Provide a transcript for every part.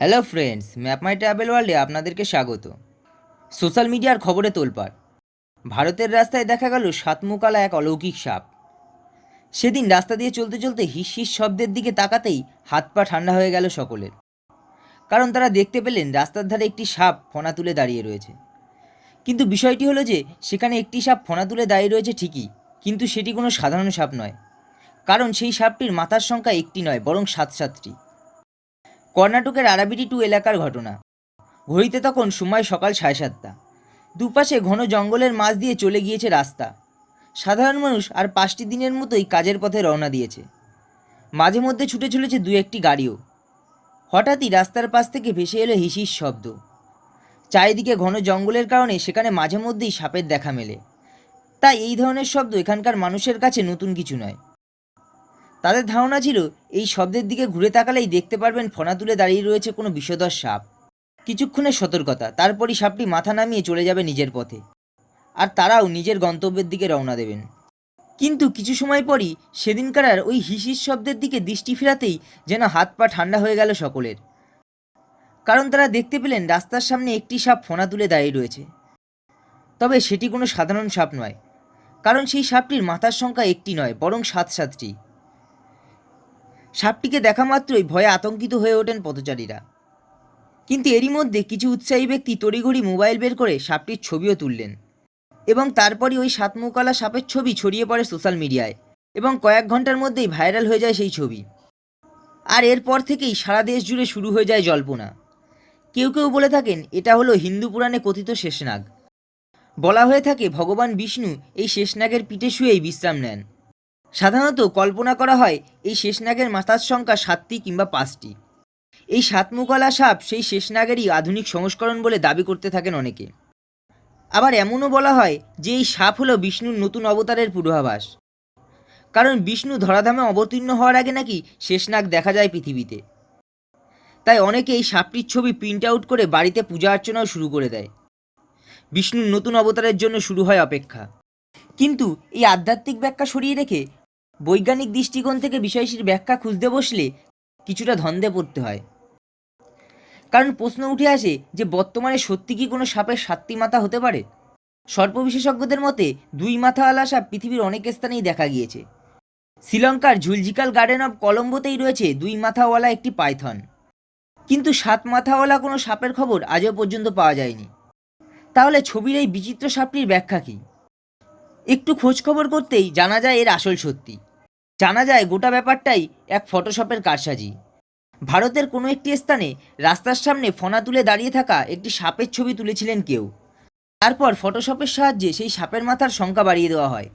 Hello friends map my travel ওয়ার্ল্ডে আপনাদেরকে স্বাগত। সোশ্যাল মিডিয়ার খবরে তোলপাড়। ভারতের রাস্তায় দেখা গেল সাতমুকালা এক অলৌকিক সাপ। সেদিন রাস্তা দিয়ে চলতে চলতে হিস হিস শব্দের দিকে তাকাতেই হাত পা ঠান্ডা হয়ে গেল সকলের। কারণ তারা দেখতে পেলেন রাস্তার ধারে একটি সাপ ফোনা তুলে দাঁড়িয়ে রয়েছে। কিন্তু বিষয়টি হলো যে, সেখানে একটি সাপ ফোনা তুলে দাঁড়িয়ে রয়েছে ঠিকই, কিন্তু সেটি কোনো সাধারণ সাপ নয়। কারণ সেই সাপটির মাথার সংখ্যা একটি নয়, বরং সাত সাতটি কর্ণাটকের আরাবিটি টু এলাকার ঘটনা। ঘড়িতে তখন সময় সকাল সাড়ে সাতটা। দুপাশে ঘন জঙ্গলের মাঝ দিয়ে চলে গিয়েছে রাস্তা। সাধারণ মানুষ আর পাঁচটি দিনের মতোই কাজের পথে রওনা দিয়েছে। মাঝে মধ্যে ছুটে চলেছে দু একটি গাড়িও। হঠাৎই রাস্তার পাশ থেকে ভেসে এলো হিসির শব্দ। চারিদিকে ঘন জঙ্গলের কারণে সেখানে মাঝে মধ্যেই সাপের দেখা মেলে। তাই এই ধরনের শব্দ এখানকার মানুষের কাছে নতুন কিছু নয়। তাদের ধারণা ছিল, এই শব্দের দিকে ঘুরে তাকালেই দেখতে পারবেন ফোনা তুলে দাঁড়িয়ে রয়েছে কোনো বিষধর সাপ। কিছুক্ষণের সতর্কতা, তারপরই সাপটি মাথা নামিয়ে চলে যাবে নিজের পথে। আর তারাও নিজের গন্তব্যের দিকে রওনা দেবেন। কিন্তু কিছু সময় পরই সেদিনকার আর ওই হিসিস শব্দের দিকে দৃষ্টি ফেরাতেই যেন হাত পা ঠান্ডা হয়ে গেল সকলের। কারণ তারা দেখতে পেলেন রাস্তার সামনে একটি সাপ ফোনা তুলে দাঁড়িয়ে রয়েছে। তবে সেটি কোনো সাধারণ সাপ নয়। কারণ সেই সাপটির মাথার সংখ্যা একটি নয়, বরং সাত সাতটি। সাপটিকে দেখা মাত্রই ভয়ে আতঙ্কিত হয়ে ওঠেন পথচারীরা। কিন্তু এরই মধ্যে কিছু উৎসাহী ব্যক্তি তড়িঘড়ি মোবাইল বের করে সাপটির ছবিও তুললেন এবং তারপরই ওই সাতমুকালা সাপের ছবি ছড়িয়ে পড়ে সোশ্যাল মিডিয়ায় এবং কয়েক ঘণ্টার মধ্যেই ভাইরাল হয়ে যায় সেই ছবি। আর এরপর থেকেই সারা দেশ জুড়ে শুরু হয়ে যায় জল্পনা। কেউ কেউ বলে থাকেন, এটা হলো হিন্দু পুরাণে কথিত শেষনাগ। বলা হয়ে থাকে, ভগবান বিষ্ণু এই শেষনাগের পিঠে শুয়েই বিশ্রাম নেন। সাধারণত কল্পনা করা হয় এই শেষনাগের মাথার সংখ্যা সাতটি কিংবা পাঁচটি। এই সাতমুখলা সাপ সেই শেষনাগেরই আধুনিক সংস্করণ বলে দাবি করতে থাকেন অনেকে। আবার এমনও বলা হয় যে এই সাপ হলো বিষ্ণুর নতুন অবতারের পূর্বাভাস। কারণ বিষ্ণু ধরাধামে অবতীর্ণ হওয়ার আগে নাকি শেষনাগ দেখা যায় পৃথিবীতে। তাই অনেকে এই সাপটির ছবি প্রিন্ট আউট করে বাড়িতে পূজা অর্চনাও শুরু করে দেয়। বিষ্ণুর নতুন অবতারের জন্য শুরু হয় অপেক্ষা। কিন্তু এই আধ্যাত্মিক ব্যাখ্যা সরিয়ে রেখে বৈজ্ঞানিক দৃষ্টিকোণ থেকে বিষয়টির ব্যাখ্যা খুঁজতে বসলে কিছুটা ধন্দে পড়তে হয়। কারণ প্রশ্ন উঠে আসে যে বর্তমানে সত্যি কি কোনো সাপের সাতটি মাথা হতে পারে? সর্প বিশেষজ্ঞদের মতে দুই মাথাওয়ালা সাপ পৃথিবীর অনেক স্থানেই দেখা গিয়েছে। শ্রীলঙ্কার ঝুলঝিকাল গার্ডেন অব কলম্বোতেই রয়েছে দুই মাথাওয়ালা একটি পাইথন। কিন্তু সাত মাথাওয়ালা কোনো সাপের খবর আজও পর্যন্ত পাওয়া যায়নি। তাহলে ছবির এই বিচিত্র সাপটির ব্যাখ্যা কী? একটু খোঁজ খবর করতেই জানা যায় এর আসল সত্যি। জানা যায় গোটা ব্যাপারটাই এক ফটোশপের কারসাজি। ভারতের কোনো একটি স্থানে রাস্তার সামনে ফোনা তুলে দাঁড়িয়ে থাকা একটি সাপের ছবি তুলেছিলেন কেউ। তারপর ফটোশপের সাহায্যে সেই সাপের মাথার সংখ্যা বাড়িয়ে দেওয়া হয়।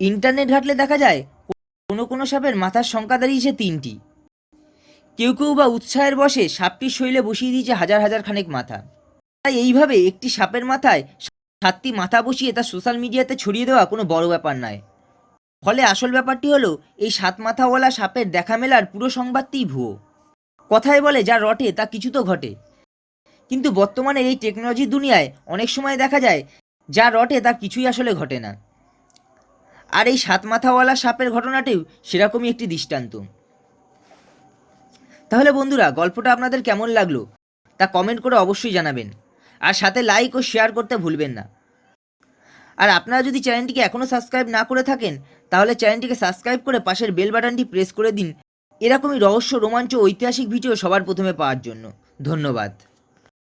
ইন্টারনেট ঘাটলে দেখা যায়, কোনো কোনো সাপের মাথার সংখ্যা দাঁড়িয়েছে তিনটি। কেউ কেউ বা উৎসাহের বসে সাপটির শৈলে বসিয়ে দিয়েছে হাজার হাজার খানেক মাথা। তাই এইভাবে একটি সাপের মাথায় সাতটি মাথা বসিয়ে তা সোশ্যাল মিডিয়াতে ছড়িয়ে দেওয়া কোনো বড় ব্যাপার নয়। ফলে আসল ব্যাপারটি হলো, এই সাত মাথাওয়ালা সাপের দেখা মেলার পুরো সংবাদটিই ভুয়ো। কথায় বলে, যা রটে, তা কিছু তো ঘটে। কিন্তু বর্তমানে এই টেকনোলজির দুনিয়ায় অনেক সময় দেখা যায়, যা রটে, তা কিছুই আসলে ঘটে না। আর এই সাত মাথাওয়ালা সাপের ঘটনাটিও সেরকমই একটি দৃষ্টান্ত। তাহলে বন্ধুরা, গল্পটা আপনাদের কেমন লাগল? তা কমেন্ট করে অবশ্যই জানাবেন। আর সাথে লাইক ও শেয়ার করতে ভুলবেন না। আর আপনারা যদি চ্যানেলটিকে এখনও সাবস্ক্রাইব না করে থাকেন তাহলে চ্যানেলটিকে সাবস্ক্রাইব করে পাশের বেল বাটনটি প্রেস করে দিন। এরকমই রহস্য, রোমাঞ্চ ঐতিহাসিক ভিডিও সবার প্রথমে পাওয়ার জন্য। ধন্যবাদ।